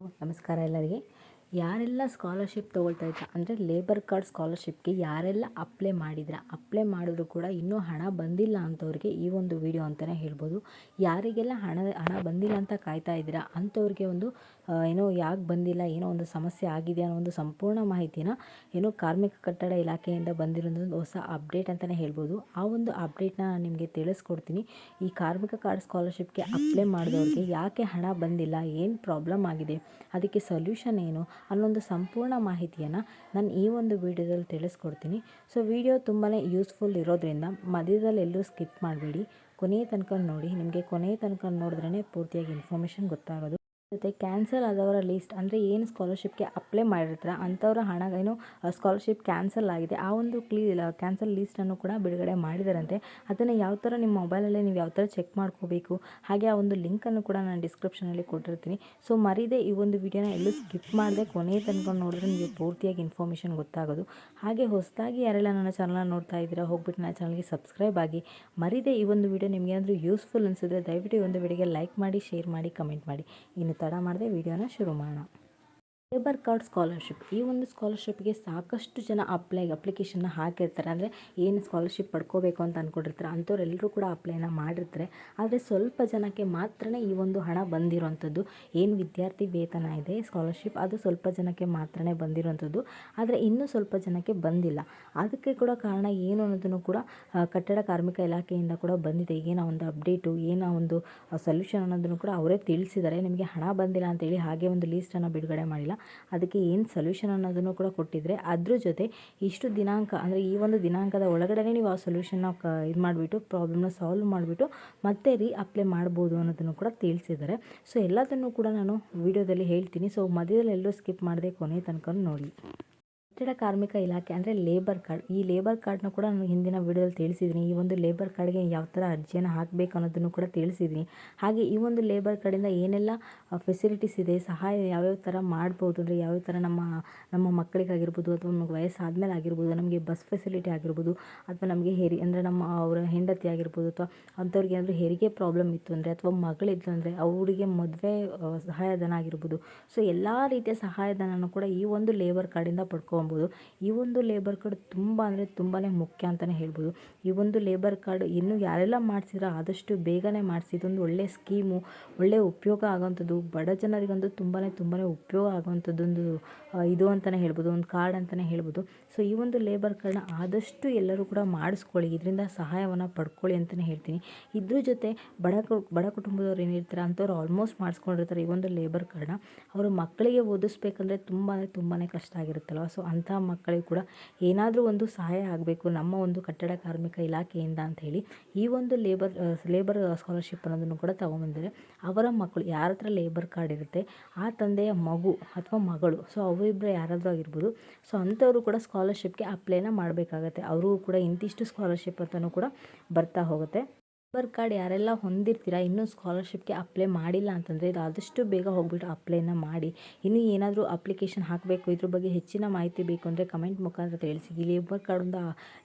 ನಮಸ್ಕಾರ ಎಲ್ಲರಿಗೆ. ಯಾರೆಲ್ಲ ಸ್ಕಾಲರ್ಶಿಪ್ ತೊಗೊಳ್ತಾ ಇದ್ದ, ಅಂದರೆ ಲೇಬರ್ ಕಾರ್ಡ್ ಸ್ಕಾಲರ್ಶಿಪ್ಗೆ ಯಾರೆಲ್ಲ ಅಪ್ಲೈ ಮಾಡಿದ್ರ ಅಪ್ಲೈ ಮಾಡಿದ್ರು ಕೂಡ ಇನ್ನೂ ಹಣ ಬಂದಿಲ್ಲ ಅಂಥವ್ರಿಗೆ ಈ ಒಂದು ವಿಡಿಯೋ ಅಂತಲೇ ಹೇಳ್ಬೋದು. ಯಾರಿಗೆಲ್ಲ ಹಣ ಹಣ ಬಂದಿಲ್ಲ ಅಂತ ಕಾಯ್ತಾ ಇದ್ದೀರಾ ಅಂಥವ್ರಿಗೆ ಒಂದು ಏನೋ ಯಾಕೆ ಬಂದಿಲ್ಲ, ಏನೋ ಒಂದು ಸಮಸ್ಯೆ ಆಗಿದೆ ಅನ್ನೋ ಒಂದು ಸಂಪೂರ್ಣ ಮಾಹಿತಿನ ಏನೋ ಕಾರ್ಮಿಕ ಕಟ್ಟಡ ಇಲಾಖೆಯಿಂದ ಬಂದಿರೋದೊಂದು ಹೊಸ ಅಪ್ಡೇಟ್ ಅಂತಲೇ ಹೇಳ್ಬೋದು. ಆ ಒಂದು ಅಪ್ಡೇಟ್ನ ನಿಮಗೆ ತಿಳಿಸ್ಕೊಡ್ತೀನಿ. ಈ ಕಾರ್ಮಿಕ ಕಾರ್ಡ್ ಸ್ಕಾಲರ್ಶಿಪ್ಗೆ ಅಪ್ಲೈ ಮಾಡಿದವ್ರಿಗೆ ಯಾಕೆ ಹಣ ಬಂದಿಲ್ಲ, ಏನು ಪ್ರಾಬ್ಲಮ್ ಆಗಿದೆ, ಅದಕ್ಕೆ ಸೊಲ್ಯೂಷನ್ ಏನು ಅನ್ನೊಂದು ಸಂಪೂರ್ಣ ಮಾಹಿತಿಯನ್ನು ನಾನು ಈ ಒಂದು ವಿಡಿಯೋದಲ್ಲಿ ತಿಳಿಸ್ಕೊಡ್ತೀನಿ. ಸೊ ವಿಡಿಯೋ ತುಂಬಾ ಯೂಸ್ಫುಲ್ ಇರೋದ್ರಿಂದ ಮಧ್ಯದಲ್ಲಿ ಎಲ್ಲೂ ಸ್ಕಿಪ್ ಮಾಡಬೇಡಿ. ಕೊನೆಯ ತನಕ ನೋಡಿ, ನಿಮಗೆ ಕೊನೆಯ ತನಕ ನೋಡಿದ್ರೇ ಪೂರ್ತಿಯಾಗಿ ಇನ್ಫಾರ್ಮೇಷನ್ ಗೊತ್ತಾಗೋದು. ಜೊತೆ ಕ್ಯಾನ್ಸಲ್ ಆದವರ ಲೀಸ್ಟ್ ಅಂದರೆ ಏನು ಸ್ಕಾಲರ್ಶಿಪ್ಗೆ ಅಪ್ಲೈ ಮಾಡಿರ್ತಾರೆ? ಅಂಥವ್ರ ಹಣ ಏನು ಸ್ಕಾಲರ್ಶಿಪ್ ಕ್ಯಾನ್ಸಲ್ ಆಗಿದೆ. ಆ ಒಂದು ಕ್ಲೀ ಕ್ಯಾನ್ಸಲ್ ಲೀಸ್ಟನ್ನು ಕೂಡ ಬಿಡುಗಡೆ ಮಾಡಿದಾರಂತೆ. ಅದನ್ನು ಯಾವ ಥರ ನಿಮ್ಮ ಮೊಬೈಲಲ್ಲೇ ನೀವು ಯಾವ ಥರ ಚೆಕ್ ಮಾಡ್ಕೋಬೇಕು? ಹಾಗೆ ಆ ಒಂದು ಲಿಂಕನ್ನು ಕೂಡ ನಾನು ಡಿಸ್ಕ್ರಿಪ್ಷನಲ್ಲಿ ಕೊಟ್ಟಿರ್ತೀನಿ. ಸೊ ಮರೀದೆ ಈ ಒಂದು ವಿಡಿಯೋನ ಎಲ್ಲೂ ಸ್ಕಿಪ್ ಮಾಡದೆ ಕೊನೆಯ ತನಕ ನೋಡಿದ್ರೆ ನಿಮಗೆ ಪೂರ್ತಿಯಾಗಿ ಇನ್ಫಾರ್ಮೇಷನ್ ಗೊತ್ತಾಗೋದು. ಹಾಗೆ ಹೊಸದಾಗಿ ಯಾರೆಲ್ಲ ನನ್ನ ಚಾನಲ್ನ ನೋಡ್ತಾ ಇದ್ದೀರಾ, ಹೋಗ್ಬಿಟ್ಟು ನನ್ನ ಚಾನಲ್ಗೆ ಸಬ್ಸ್ಕ್ರೈಬ್ ಆಗಿ. ಮರೀದೆ ಈ ಒಂದು ವಿಡಿಯೋ ನಿಮಗೆ ಏನಾದರೂ ಯೂಸ್ಫುಲ್ ಅನಿಸಿದ್ರೆ ದಯವಿಟ್ಟು ಈ ಒಂದು ವಿಡಿಯೋಗೆ ಲೈಕ್ ಮಾಡಿ ಶೇರ್ ಮಾಡಿ ಕಮೆಂಟ್ ಮಾಡಿ. ಇನ್ನು ತಡ ಮಾಡದೆ ವಿಡಿಯೋನ ಶುರು ಮಾಡೋಣ. ಲೇಬರ್ ಕಾರ್ಡ್ ಸ್ಕಾಲರ್ಶಿಪ್ ಈ ಒಂದು ಸ್ಕಾಲರ್ಶಿಪ್ಗೆ ಸಾಕಷ್ಟು ಜನ ಅಪ್ಲೈ ಅಪ್ಲಿಕೇಶನ್ನ ಹಾಕಿರ್ತಾರೆ. ಅಂದರೆ ಏನು ಸ್ಕಾಲರ್ಶಿಪ್ ಪಡ್ಕೋಬೇಕು ಅಂತ ಅಂದ್ಕೊಂಡಿರ್ತಾರೆ ಅಂಥವ್ರೆಲ್ಲರೂ ಕೂಡ ಅಪ್ಲೈನ ಮಾಡಿರ್ತಾರೆ. ಆದರೆ ಸ್ವಲ್ಪ ಜನಕ್ಕೆ ಮಾತ್ರ ಈ ಒಂದು ಹಣ ಬಂದಿರೋವಂಥದ್ದು ಏನು ವಿದ್ಯಾರ್ಥಿ ವೇತನ ಇದೆ ಸ್ಕಾಲರ್ಶಿಪ್ ಅದು ಸ್ವಲ್ಪ ಜನಕ್ಕೆ ಮಾತ್ರ ಬಂದಿರೋವಂಥದ್ದು ಆದರೆ ಇನ್ನೂ ಸ್ವಲ್ಪ ಜನಕ್ಕೆ ಬಂದಿಲ್ಲ. ಅದಕ್ಕೆ ಕೂಡ ಕಾರಣ ಏನು ಅನ್ನೋದನ್ನು ಕೂಡ ಕಟ್ಟಡ ಕಾರ್ಮಿಕ ಇಲಾಖೆಯಿಂದ ಕೂಡ ಬಂದಿದೆ. ಏನೋ ಒಂದು ಅಪ್ಡೇಟು ಏನೋ ಒಂದು ಸೊಲ್ಯೂಷನ್ ಅನ್ನೋದನ್ನು ಕೂಡ ಅವರೇ ತಿಳಿಸಿದ್ದಾರೆ. ನಿಮಗೆ ಹಣ ಬಂದಿಲ್ಲ ಅಂತೇಳಿ ಹಾಗೆ ಒಂದು ಲೀಸ್ಟನ್ನು ಬಿಡುಗಡೆ ಮಾಡಿಲ್ಲ. ಅದಕ್ಕೆ ಏನು ಸೊಲ್ಯೂಷನ್ ಅನ್ನೋದನ್ನು ಕೂಡ ಕೊಟ್ಟಿದ್ದರೆ ಅದ್ರ ಜೊತೆ ಇಷ್ಟು ದಿನಾಂಕ, ಅಂದರೆ ಈ ಒಂದು ದಿನಾಂಕದ ಒಳಗಡೆ ನೀವು ಆ ಸೊಲ್ಯೂಷನ್ನ ಕ ಇದು ಮಾಡಿಬಿಟ್ಟು ಪ್ರಾಬ್ಲಮ್ನ ಸಾಲ್ವ್ ಮಾಡಿಬಿಟ್ಟು ಮತ್ತೆ ರೀ ಅಪ್ಲೈ ಮಾಡ್ಬೋದು ಅನ್ನೋದನ್ನು ಕೂಡ ತಿಳಿಸಿದ್ದಾರೆ. ಸೊ ಎಲ್ಲದನ್ನು ಕೂಡ ನಾನು ವಿಡಿಯೋದಲ್ಲಿ ಹೇಳ್ತೀನಿ. ಸೊ ಮಧ್ಯದಲ್ಲಿ ಎಲ್ಲರೂ ಸ್ಕಿಪ್ ಮಾಡದೆ ಕೊನೆ ತನಕ ನೋಡಿ. ಕಟ್ಟಡ ಕಾರ್ಮಿಕ ಇಲಾಖೆ, ಅಂದರೆ ಲೇಬರ್ ಕಾರ್ಡ್ ಈ ಲೇಬರ್ ಕಾರ್ಡ್ನ ಕೂಡ ನಾನು ಹಿಂದಿನ ವಿಡಿಯೋದಲ್ಲಿ ತಿಳಿಸಿದ್ದೀನಿ. ಈ ಒಂದು ಲೇಬರ್ ಕಾರ್ಡ್ಗೆ ಯಾವ ಥರ ಅರ್ಜಿಯನ್ನು ಹಾಕಬೇಕು ಅನ್ನೋದನ್ನು ಕೂಡ ತಿಳಿಸಿದ್ದೀನಿ. ಹಾಗೆ ಈ ಒಂದು ಲೇಬರ್ ಕಾರ್ಡಿಂದ ಏನೆಲ್ಲ ಫೆಸಿಲಿಟೀಸ್ ಇದೆ, ಸಹಾಯ ಯಾವ್ಯಾವ ಥರ ಮಾಡ್ಬೋದು, ಅಂದರೆ ಯಾವ್ಯಾವ ಥರ ನಮ್ಮ ನಮ್ಮ ಮಕ್ಕಳಿಗಾಗಿರ್ಬೋದು ಅಥವಾ ನಮಗೆ ವಯಸ್ಸಾದ್ಮೇಲೆ ಆಗಿರ್ಬೋದು, ನಮಗೆ ಬಸ್ ಫೆಸಿಲಿಟಿ ಆಗಿರ್ಬೋದು, ಅಥವಾ ನಮಗೆ ಹೆರಿ, ಅಂದರೆ ನಮ್ಮ, ಅವರ ಹೆಂಡತಿ ಆಗಿರ್ಬೋದು, ಅಥವಾ ಅಂಥವ್ರಿಗೆ ಏನಾದರೂ ಹೆರಿಗೆ ಪ್ರಾಬ್ಲಮ್ ಇತ್ತು ಅಂದರೆ, ಅಥವಾ ಮಗಳಿತ್ತು ಅಂದರೆ ಅವರಿಗೆ ಮದುವೆ ಸಹಾಯಧನ ಆಗಿರ್ಬೋದು. ಸೊ ಎಲ್ಲ ರೀತಿಯ ಸಹಾಯಧನನೂ ಕೂಡ ಈ ಒಂದು ಲೇಬರ್ ಕಾರ್ಡಿಂದ ಪಡ್ಕೊಬೋದು ಈ ಒಂದು ಲೇಬರ್ ಕಾರ್ಡ್ ತುಂಬ ಅಂದರೆ ತುಂಬಾ ಮುಖ್ಯ ಅಂತಲೇ ಹೇಳ್ಬೋದು. ಈ ಒಂದು ಲೇಬರ್ ಕಾರ್ಡ್ ಇನ್ನೂ ಯಾರೆಲ್ಲ ಮಾಡಿಸಿರೋ ಆದಷ್ಟು ಬೇಗನೆ ಮಾಡಿಸಿ. ಇದೊಂದು ಒಳ್ಳೆಯ ಸ್ಕೀಮು ಒಳ್ಳೆಯ ಉಪಯೋಗ ಆಗೋವಂಥದ್ದು. ಬಡ ಜನರಿಗಂತೂ ತುಂಬಾ ತುಂಬಾ ಉಪಯೋಗ ಆಗೋವಂಥದ್ದೊಂದು ಇದು ಅಂತಲೇ ಹೇಳ್ಬೋದು. ಒಂದು ಕಾರ್ಡ್ ಅಂತಲೇ ಹೇಳ್ಬೋದು. ಸೊ ಈ ಒಂದು ಲೇಬರ್ ಕಾರ್ಡ್ನ ಆದಷ್ಟು ಎಲ್ಲರೂ ಕೂಡ ಮಾಡಿಸ್ಕೊಳ್ಳಿ. ಇದರಿಂದ ಸಹಾಯವನ್ನು ಪಡ್ಕೊಳ್ಳಿ ಅಂತಲೇ ಹೇಳ್ತೀನಿ. ಇದ್ರ ಜೊತೆ ಬಡ ಬಡ ಕುಟುಂಬದವ್ರು ಏನಿರ್ತಾರೆ ಅಂಥವ್ರು ಆಲ್ಮೋಸ್ಟ್ ಮಾಡಿಸ್ಕೊಂಡಿರ್ತಾರೆ ಈ ಒಂದು ಲೇಬರ್ ಕಾರ್ಡ್ನ ಅವರು ಮಕ್ಕಳಿಗೆ ಓದಿಸ್ಬೇಕಂದ್ರೆ ತುಂಬ ಅಂದರೆ ತುಂಬಾ ಕಷ್ಟ ಆಗಿರುತ್ತಲ್ವ? ಸೊ ಅಂಥ ಮಕ್ಕಳಿಗೆ ಕೂಡ ಏನಾದರೂ ಒಂದು ಸಹಾಯ ಆಗಬೇಕು ನಮ್ಮ ಒಂದು ಕಟ್ಟಡ ಕಾರ್ಮಿಕ ಇಲಾಖೆಯಿಂದ ಅಂತ ಹೇಳಿ ಈ ಒಂದು ಲೇಬರ್ ಲೇಬರ್ ಸ್ಕಾಲರ್ಶಿಪ್ ಅನ್ನೋದನ್ನು ಕೂಡ ತಗೊಂಬಂದಿದ್ದಾರೆ ಅವರ ಮಕ್ಕಳು ಯಾರ ಹತ್ರ ಲೇಬರ್ ಕಾರ್ಡ್ ಇರುತ್ತೆ, ಆ ತಂದೆಯ ಮಗು ಅಥವಾ ಮಗಳು ಸೊ ಅವರಿಬ್ಬರು ಯಾರಾದರೂ ಆಗಿರ್ಬೋದು ಸೊ ಅಂಥವರು ಕೂಡ ಸ್ಕಾಲರ್ಶಿಪ್ಗೆ ಅಪ್ಲೈನ ಮಾಡಬೇಕಾಗತ್ತೆ. ಅವ್ರಿಗೂ ಕೂಡ ಇಂತಿಷ್ಟು ಸ್ಕಾಲರ್ಶಿಪ್ ಅಂತಲೂ ಕೂಡ ಬರ್ತಾ ಹೋಗುತ್ತೆ. ಲೇಬರ್ ಕಾರ್ಡ್ ಯಾರೆಲ್ಲ ಹೊಂದಿರ್ತೀರ? ಇನ್ನೂ ಸ್ಕಾಲರ್ಶಿಪ್ಗೆ ಅಪ್ಲೈ ಮಾಡಿಲ್ಲ ಅಂತಂದರೆ ಇದು ಆದಷ್ಟು ಬೇಗ ಹೋಗ್ಬಿಟ್ಟು ಅಪ್ಲೈನ ಮಾಡಿ. ಇನ್ನೂ ಏನಾದರೂ ಅಪ್ಲಿಕೇಶನ್ ಹಾಕಬೇಕು, ಇದ್ರ ಬಗ್ಗೆ ಹೆಚ್ಚಿನ ಮಾಹಿತಿ ಬೇಕು ಅಂದರೆ ಕಮೆಂಟ್ ಮುಖಾಂತರ ತಿಳಿಸಿ. ಲೇಬರ್ ಕಾರ್ಡಿಂದ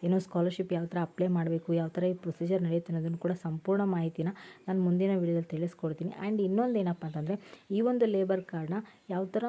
ಏನೋ ಸ್ಕಾಲರ್ಶಿಪ್ ಯಾವ ಥರ ಅಪ್ಲೈ ಮಾಡಬೇಕು, ಯಾವ ಥರ ಈ ಪ್ರೊಸೀಜರ್ ನಡೆಯುತ್ತೆ ಅನ್ನೋದನ್ನು ಕೂಡ ಸಂಪೂರ್ಣ ಮಾಹಿತಿನ ನಾನು ಮುಂದಿನ ವಿಡಿಯೋದಲ್ಲಿ ತಿಳಿಸ್ಕೊಡ್ತೀನಿ. ಆ್ಯಂಡ್ ಇನ್ನೊಂದು ಏನಪ್ಪ ಅಂತಂದರೆ, ಈ ಒಂದು ಲೇಬರ್ ಕಾರ್ಡ್ನ ಯಾವ ಥರ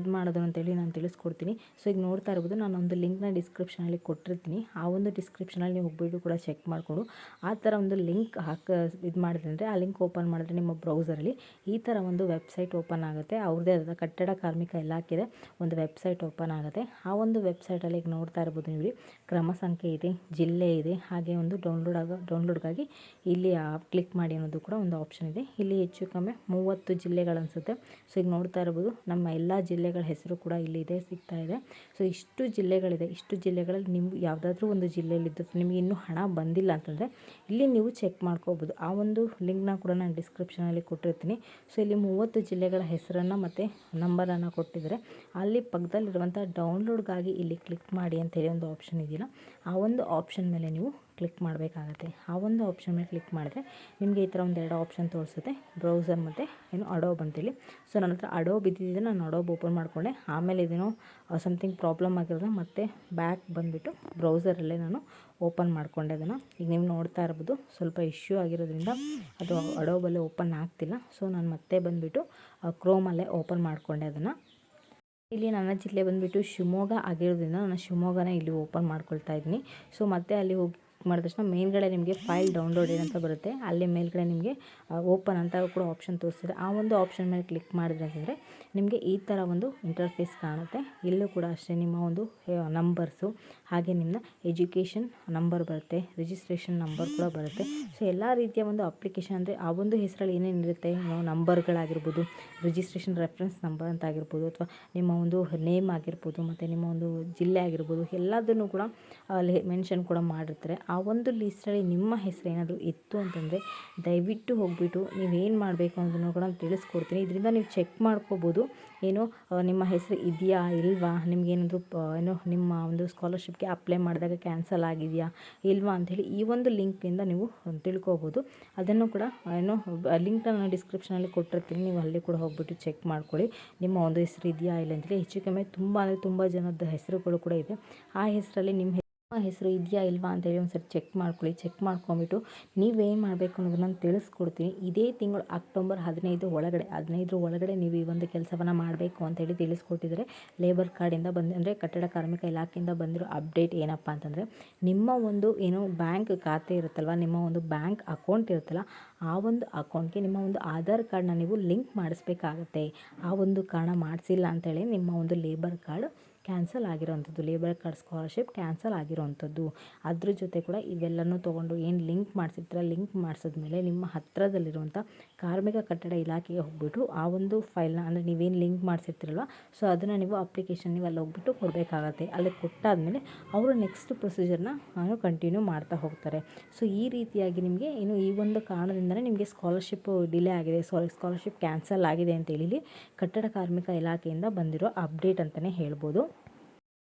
ಇದು ಮಾಡೋದು ಅಂತೇಳಿ ನಾನು ತಿಳಿಸ್ಕೊಡ್ತೀನಿ. ಸೊ, ಈಗ ನೋಡ್ತಾ ಇರ್ಬೋದು, ನಾನು ಒಂದು ಲಿಂಕ್ನ ಡಿಸ್ಕ್ರಿಪ್ಷನಲ್ಲಿ ಕೊಟ್ಟಿರ್ತೀನಿ. ಆ ಒಂದು ಡಿಸ್ಕ್ರಿಪ್ಷನಲ್ಲಿ ನೀವು ಹೋಗ್ಬಿಟ್ಟು ಕೂಡ ಚೆಕ್ ಮಾಡಿಕೊಂಡು ಆ ಥರ ಒಂದು ಲಿಂಕ್ ಹಾಕ ಇದು ಮಾಡಿದ್ರೆ ಅಂದರೆ ಆ ಲಿಂಕ್ ಓಪನ್ ಮಾಡಿದ್ರೆ ನಿಮ್ಮ ಬ್ರೌಸರಲ್ಲಿ ಈ ಥರ ಒಂದು ವೆಬ್ಸೈಟ್ ಓಪನ್ ಆಗುತ್ತೆ. ಅವ್ರದ್ದೇ ಆದ ಕಟ್ಟಡ ಕಾರ್ಮಿಕ ಇಲಾಖೆದೆ ಒಂದು ವೆಬ್ಸೈಟ್ ಓಪನ್ ಆಗುತ್ತೆ. ಆ ಒಂದು ವೆಬ್ಸೈಟಲ್ಲಿ ಈಗ ನೋಡ್ತಾ ಇರ್ಬೋದು ನೀವು ಕ್ರಮ ಸಂಖ್ಯೆ ಇದೆ, ಜಿಲ್ಲೆ ಇದೆ, ಹಾಗೆ ಒಂದು ಡೌನ್ಲೋಡ್ ಆಗೋ ಡೌನ್ಲೋಡ್ಗಾಗಿ ಇಲ್ಲಿ ಕ್ಲಿಕ್ ಮಾಡಿ ಅನ್ನೋದು ಕೂಡ ಒಂದು ಆಪ್ಷನ್ ಇದೆ. ಇಲ್ಲಿ ಹೆಚ್ಚು ಕಮ್ಮಿ ಮೂವತ್ತು ಜಿಲ್ಲೆಗಳು ಅನಿಸುತ್ತೆ. ಸೊ ಈಗ ನೋಡ್ತಾ ಇರ್ಬೋದು ನಮ್ಮ ಎಲ್ಲ ಜಿಲ್ಲೆಗಳ ಹೆಸರು ಕೂಡ ಇಲ್ಲಿ ಇದೆ, ಸಿಗ್ತಾ ಇದೆ. ಸೊ ಇಷ್ಟು ಜಿಲ್ಲೆಗಳಿದೆ, ಇಷ್ಟು ಜಿಲ್ಲೆಗಳಲ್ಲಿ ನೀವು ಯಾವುದಾದ್ರೂ ಒಂದು ಜಿಲ್ಲೆಯಲ್ಲಿದ್ದು ನಿಮಗೆ ಇನ್ನೂ ಹಣ ಬಂದಿಲ್ಲ ಅಂತಂದರೆ ಇಲ್ಲಿ ನೀವು ಚೆಕ್ ಮಾಡ್ಕೋಬೋದು. ಆ ಒಂದು ಲಿಂಕ್ನ ಕೂಡ ನಾನು ಡಿಸ್ಕ್ರಿಪ್ಷನಲ್ಲಿ ಕೊಟ್ಟಿರ್ತೀನಿ. ಸೊ ಇಲ್ಲಿ ಮೂವತ್ತು ಜಿಲ್ಲೆಗಳ ಹೆಸರನ್ನು ಮತ್ತು ನಂಬರನ್ನು ಕೊಟ್ಟಿದ್ದಾರೆ. ಅಲ್ಲಿ ಪಕ್ಕದಲ್ಲಿರುವಂಥ ಡೌನ್ಲೋಡ್ಗಾಗಿ ಇಲ್ಲಿ ಕ್ಲಿಕ್ ಮಾಡಿ ಅಂತೇಳಿ ಒಂದು ಆಪ್ಷನ್ ಇದೆಯಲ್ಲ, ಆ ಒಂದು ಆಪ್ಷನ್ ಮೇಲೆ ನೀವು ಕ್ಲಿಕ್ ಮಾಡಬೇಕಾಗತ್ತೆ. ಆ ಒಂದು ಆಪ್ಷನ್ ಮೇಲೆ ಕ್ಲಿಕ್ ಮಾಡಿದ್ರೆ ನಿಮಗೆ ಈ ಥರ ಒಂದು ಎರಡು ಆಪ್ಷನ್ ತೋರಿಸುತ್ತೆ. ಬ್ರೌಸರ್ ಮತ್ತು ಏನು ಅಡೋಬ್ ಅಂತೇಳಿ. ಸೊ ನನ್ನ ಹತ್ರ ಅಡೋಬ್ ಇದ್ದಿದ್ದೆ ನಾನು ಅಡೋಬ್ ಓಪನ್ ಮಾಡಿಕೊಂಡೆ. ಆಮೇಲೆ ಇದೇನೋ ಸಮಥಿಂಗ್ ಪ್ರಾಬ್ಲಮ್ ಆಗಿರೋದು ಮತ್ತೆ ಬ್ಯಾಕ್ ಬಂದುಬಿಟ್ಟು ಬ್ರೌಸರಲ್ಲೇ ನಾನು ಓಪನ್ ಮಾಡಿಕೊಂಡೆ ಅದನ್ನು. ಈಗ ನೀವು ನೋಡ್ತಾ ಇರ್ಬೋದು, ಸ್ವಲ್ಪ ಇಶ್ಯೂ ಆಗಿರೋದ್ರಿಂದ ಅದು ಅಡೋಬಲ್ಲೇ ಓಪನ್ ಆಗ್ತಿಲ್ಲ. ಸೊ ನಾನು ಮತ್ತೆ ಬಂದುಬಿಟ್ಟು ಕ್ರೋಮಲ್ಲೇ ಓಪನ್ ಮಾಡಿಕೊಂಡೆ ಅದನ್ನು. ಇಲ್ಲಿ ನನ್ನ ಜಿಲ್ಲೆ ಬಂದುಬಿಟ್ಟು ಶಿವಮೊಗ್ಗ ಆಗಿರೋದ್ರಿಂದ ನಾನು ಶಿವಮೊಗ್ಗನ ಇಲ್ಲಿ ಓಪನ್ ಮಾಡ್ಕೊಳ್ತಾ ಇದ್ದೀನಿ. ಸೊ ಮತ್ತೆ ಅಲ್ಲಿ ಹೋಗಿ ಮಾಡಿದ ತಕ್ಷಣ ಮೇಲ್ಗಡೆ ನಿಮಗೆ ಫೈಲ್ ಡೌನ್ಲೋಡ್ ಏನಂತ ಬರುತ್ತೆ, ಅಲ್ಲಿ ಮೇಲ್ಗಡೆ ನಿಮಗೆ ಓಪನ್ ಅಂತ ಕೂಡ ಆಪ್ಷನ್ ತೋರಿಸ್ತಿದೆ. ಆ ಒಂದು ಆಪ್ಷನ್ ಮೇಲೆ ಕ್ಲಿಕ್ ಮಾಡಿದ್ರೆ ಅಂತಂದರೆ ನಿಮಗೆ ಈ ಥರ ಒಂದು ಇಂಟರ್ಫೇಸ್ ಕಾಣುತ್ತೆ. ಇಲ್ಲೂ ಕೂಡ ಅಷ್ಟೇ ನಿಮ್ಮ ಒಂದು ನಂಬರ್ಸು ಹಾಗೆ ನಿಮ್ಮ ಎಜುಕೇಷನ್ ನಂಬರ್ ಬರುತ್ತೆ ರಿಜಿಸ್ಟ್ರೇಷನ್ ನಂಬರ್ ಕೂಡ ಬರುತ್ತೆ. ಸೊ ಎಲ್ಲ ರೀತಿಯ ಒಂದು ಅಪ್ಲಿಕೇಶನ್ ಅಂದರೆ ಆ ಒಂದು ಹೆಸರಲ್ಲಿ ಏನೇನಿರುತ್ತೆ ನಂಬರ್ಗಳಾಗಿರ್ಬೋದು ರಿಜಿಸ್ಟ್ರೇಷನ್ ರೆಫರೆನ್ಸ್ ನಂಬರ್ ಅಂತ ಆಗಿರ್ಬೋದು, ಅಥವಾ ನಿಮ್ಮ ಒಂದು ನೇಮ್ ಆಗಿರ್ಬೋದು, ಮತ್ತು ನಿಮ್ಮ ಒಂದು ಜಿಲ್ಲೆ ಆಗಿರ್ಬೋದು, ಎಲ್ಲದನ್ನು ಕೂಡ ಅಲ್ಲಿ ಮೆನ್ಷನ್ ಕೂಡ ಮಾಡಿರ್ತಾರೆ. ಆ ಒಂದು ಲೀಸ್ಟಲ್ಲಿ ನಿಮ್ಮ ಹೆಸರು ಏನಾದರೂ ಇತ್ತು ಅಂತಂದರೆ ದಯವಿಟ್ಟು ಹೋಗಿಬಿಟ್ಟು ನೀವೇನು ಮಾಡಬೇಕು ಅನ್ನೋದನ್ನು ಕೂಡ ತಿಳಿಸ್ಕೊಡ್ತೀನಿ. ಇದರಿಂದ ನೀವು ಚೆಕ್ ಮಾಡ್ಕೋಬೋದು. ಏನೋ ನಿಮ್ಮ ಹೆಸರು ಇದೆಯಾ, ಇಲ್ವಾ? ನಿಮಗೇನಾದರೂ ಏನೋ, ನಿಮ್ಮ ಒಂದು ಸ್ಕಾಲರ್ಶಿಪ್ಗೆ ಅಪ್ಲೈ ಮಾಡಿದಾಗ ಕ್ಯಾನ್ಸಲ್ ಆಗಿದೆಯಾ, ಇಲ್ವಾ ಅಂಥೇಳಿ ಈ ಒಂದು ಲಿಂಕಿಂದ ನೀವು ತಿಳ್ಕೊಬೋದು. ಅದನ್ನು ಕೂಡ ಏನೋ ಲಿಂಕ್ನ ನಾನು ಡಿಸ್ಕ್ರಿಪ್ಷನಲ್ಲಿ ಕೊಟ್ಟಿರ್ತೀನಿ. ನೀವು ಅಲ್ಲಿ ಕೂಡ ಹೋಗ್ಬಿಟ್ಟು ಚೆಕ್ ಮಾಡ್ಕೊಳ್ಳಿ. ನಿಮ್ಮ ಒಂದು ಹೆಸರು ಇದೆಯಾ ಇಲ್ಲ ಅಂತೇಳಿ ಹೆಚ್ಚು ಕಮ್ಮಿ ತುಂಬ ಅಂದರೆ ತುಂಬ ಜನದ ಹೆಸರುಗಳು ಕೂಡ ಇದೆ. ಆ ಹೆಸರಲ್ಲಿ ನಿಮ್ಮ ಹೆಸರು ಇದೆಯಾ ಇಲ್ವಾ ಅಂತೇಳಿ ಒಂದು ಸರಿ ಚೆಕ್ ಮಾಡ್ಕೊಳ್ಳಿ. ಚೆಕ್ ಮಾಡ್ಕೊಂಬಿಟ್ಟು ನೀವೇನು ಮಾಡಬೇಕು ಅನ್ನೋದನ್ನು ನಾನು ತಿಳಿಸ್ಕೊಡ್ತೀನಿ. ಇದೇ ತಿಂಗಳು ಅಕ್ಟೋಬರ್ ಹದಿನೈದು ಒಳಗಡೆ ಹದಿನೈದರ ಒಳಗಡೆ ನೀವು ಈ ಒಂದು ಕೆಲಸವನ್ನು ಮಾಡಬೇಕು ಅಂತೇಳಿ ತಿಳಿಸ್ಕೊಟ್ಟಿದ್ದಾರೆ ಲೇಬರ್ ಕಾರ್ಡಿಂದ ಬಂದು, ಅಂದರೆ ಕಟ್ಟಡ ಕಾರ್ಮಿಕ ಇಲಾಖೆಯಿಂದ ಬಂದಿರೋ ಅಪ್ಡೇಟ್ ಏನಪ್ಪ ಅಂತಂದರೆ ನಿಮ್ಮ ಒಂದು ಏನು ಬ್ಯಾಂಕ್ ಖಾತೆ ಇರುತ್ತಲ್ವ, ನಿಮ್ಮ ಒಂದು ಬ್ಯಾಂಕ್ ಅಕೌಂಟ್ ಇರುತ್ತಲ್ಲ, ಆ ಒಂದು ಅಕೌಂಟ್ಗೆ ನಿಮ್ಮ ಒಂದು ಆಧಾರ್ ಕಾರ್ಡ್ನ ನೀವು ಲಿಂಕ್ ಮಾಡಿಸ್ಬೇಕಾಗತ್ತೆ. ಆ ಒಂದು ಕಾರಣ ಮಾಡಿಸಿಲ್ಲ ಅಂತೇಳಿ ನಿಮ್ಮ ಒಂದು ಲೇಬರ್ ಕಾರ್ಡ್ ಕ್ಯಾನ್ಸಲ್ ಆಗಿರೋವಂಥದ್ದು ಲೇಬರ್ ಕಾರ್ಡ್ ಸ್ಕಾಲರ್ಶಿಪ್ ಕ್ಯಾನ್ಸಲ್ ಆಗಿರೋವಂಥದ್ದು ಅದ್ರ ಜೊತೆ ಕೂಡ ಇವೆಲ್ಲನೂ ತೊಗೊಂಡು ಏನು ಲಿಂಕ್ ಮಾಡಿಸಿರ್ತೀರ, ಲಿಂಕ್ ಮಾಡಿಸಿದ್ಮೇಲೆ ನಿಮ್ಮ ಹತ್ತಿರದಲ್ಲಿರುವಂಥ ಕಾರ್ಮಿಕ ಕಟ್ಟಡ ಇಲಾಖೆಗೆ ಹೋಗ್ಬಿಟ್ಟು ಆ ಒಂದು ಫೈಲ್ನ ಅಂದರೆ ನೀವೇನು ಲಿಂಕ್ ಮಾಡಿಸಿರ್ತೀರಲ್ವ, ಸೊ ಅದನ್ನು ನೀವು ಅಪ್ಲಿಕೇಶನ್ ನೀವು ಅಲ್ಲಿ ಹೋಗ್ಬಿಟ್ಟು ಕೊಡಬೇಕಾಗತ್ತೆ. ಅಲ್ಲಿ ಕೊಟ್ಟಾದಮೇಲೆ ಅವರು ನೆಕ್ಸ್ಟ್ ಪ್ರೊಸೀಜರ್ನ ನಾನು ಕಂಟಿನ್ಯೂ ಮಾಡ್ತಾ ಹೋಗ್ತಾರೆ. ಸೊ ಈ ರೀತಿಯಾಗಿ ನಿಮಗೆ ಏನು ಈ ಒಂದು ಕಾರಣದಿಂದಲೇ ನಿಮಗೆ ಸ್ಕಾಲರ್ಶಿಪ್ ಡಿಲೇ ಆಗಿದೆ. ಸಾರಿ ಸ್ಕಾಲರ್ಶಿಪ್ ಕ್ಯಾನ್ಸಲ್ ಆಗಿದೆ ಅಂತೇಳಿ ಕಟ್ಟಡ ಕಾರ್ಮಿಕ ಇಲಾಖೆಯಿಂದ ಬಂದಿರೋ ಅಪ್ಡೇಟ್ ಅಂತಲೇ ಹೇಳ್ಬೋದು.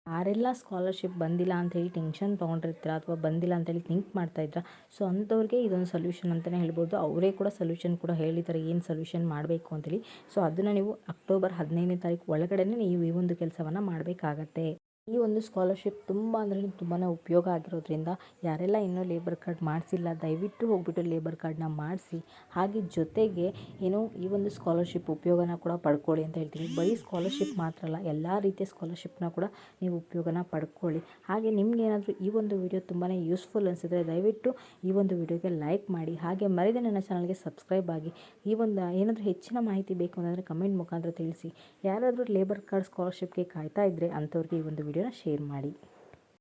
ಯಾರೆಲ್ಲ ಸ್ಕಾಲರ್ಶಿಪ್ ಬಂದಿಲ್ಲ ಅಂಥೇಳಿ ಟೆನ್ಷನ್ ತೊಗೊಂಡಿರ್ತೀರ ಅಥವಾ ಬಂದಿಲ್ಲ ಅಂತೇಳಿ ಥಿಂಕ್ ಮಾಡ್ತಾಯಿದ್ರ ಸೊ ಅಂಥವ್ರಿಗೆ ಇದೊಂದು ಸೊಲ್ಯೂಷನ್ ಅಂತಲೇ ಹೇಳ್ಬೋದು. ಅವರೇ ಕೂಡ ಸೊಲ್ಯೂಷನ್ ಕೂಡ ಹೇಳಿದ್ದಾರೆ ಏನು ಸೊಲ್ಯೂಷನ್ ಮಾಡಬೇಕು ಅಂತೇಳಿ ಸೊ ಅದನ್ನು ನೀವು ಅಕ್ಟೋಬರ್ ಹದಿನೈದನೇ ತಾರೀಕು ಒಳಗಡೆ ನೀವು ಈ ಒಂದು ಕೆಲಸವನ್ನು ಮಾಡಬೇಕಾಗತ್ತೆ. ಈ ಒಂದು ಸ್ಕಾಲರ್ಶಿಪ್ ತುಂಬ ಅಂದರೆ ತುಂಬಾ ಉಪಯೋಗ ಆಗಿರೋದ್ರಿಂದ ಯಾರೆಲ್ಲ ಇನ್ನೂ ಲೇಬರ್ ಕಾರ್ಡ್ ಮಾಡಿಸಿಲ್ಲ, ದಯವಿಟ್ಟು ಹೋಗ್ಬಿಟ್ಟು ಲೇಬರ್ ಕಾರ್ಡ್ನ ಮಾಡಿಸಿ. ಹಾಗೆ ಜೊತೆಗೆ ಏನು ಈ ಒಂದು ಸ್ಕಾಲರ್ಶಿಪ್ ಉಪಯೋಗನ ಕೂಡ ಪಡ್ಕೊಳ್ಳಿ ಅಂತ ಹೇಳ್ತೀನಿ. ಬರೀ ಸ್ಕಾಲರ್ಶಿಪ್ ಮಾತ್ರ ಅಲ್ಲ, ಎಲ್ಲ ರೀತಿಯ ಸ್ಕಾಲರ್ಶಿಪ್ನ ಕೂಡ ನೀವು ಉಪಯೋಗನ ಪಡ್ಕೊಳ್ಳಿ. ಹಾಗೆ ನಿಮಗೇನಾದರೂ ಈ ಒಂದು ವಿಡಿಯೋ ತುಂಬಾ ಯೂಸ್ಫುಲ್ ಅನಿಸಿದ್ರೆ ದಯವಿಟ್ಟು ಈ ಒಂದು ವಿಡಿಯೋಗೆ ಲೈಕ್ ಮಾಡಿ. ಹಾಗೆ ಮರೆಯದೆ ನನ್ನ ಚಾನಲ್ಗೆ ಸಬ್ಸ್ಕ್ರೈಬ್ ಆಗಿ. ಈ ಒಂದು ಏನಾದರೂ ಹೆಚ್ಚಿನ ಮಾಹಿತಿ ಬೇಕು ಅಂದರೆ ಕಮೆಂಟ್ ಮುಖಾಂತರ ತಿಳಿಸಿ. ಯಾರಾದರೂ ಲೇಬರ್ ಕಾರ್ಡ್ ಸ್ಕಾಲರ್ಶಿಪ್ಗೆ ಕಾಯ್ತಾ ಇದ್ದರೆ ಅಂಥವ್ರಿಗೆ ಈ ಒಂದು ವಿಡಿಯೋನ ಶೇರ್ ಮಾಡಿ.